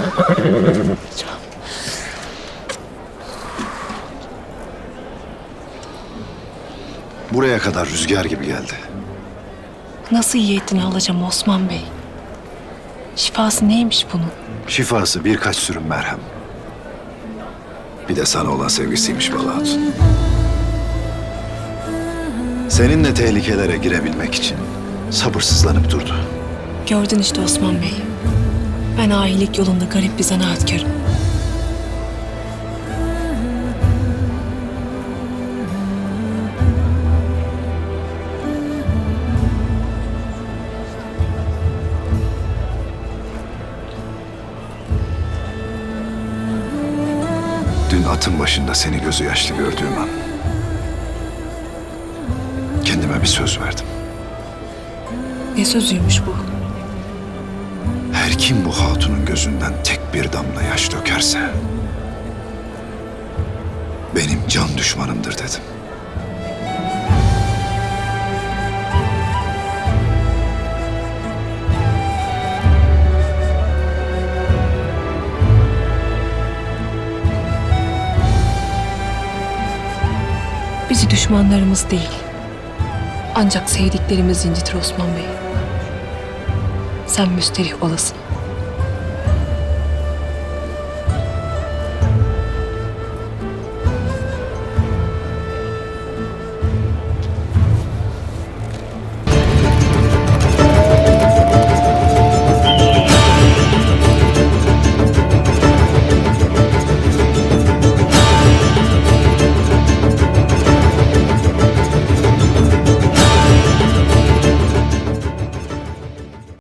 Buraya kadar rüzgar gibi geldi. Nasıl iyi ettin halacığım Osman Bey? Şifası neymiş bunun? Şifası birkaç sürüm merhem. Bir de sana olan sevgisiymiş Bala Hatun. Seninle tehlikelere girebilmek için sabırsızlanıp durdu. Gördün işte Osman Bey. Ben ahilik yolunda garip bir zanaatkarım. Dün atın başında seni gözü yaşlı gördüğüm an... ...kendime bir söz verdim. Ne sözüymüş bu? Her kim bu hatunun gözünden tek bir damla yaş dökerse... ...benim can düşmanımdır dedim. Bizi düşmanlarımız değil. Ancak sevdiklerimiz incitir Osman Bey. Sen müsterih olasın.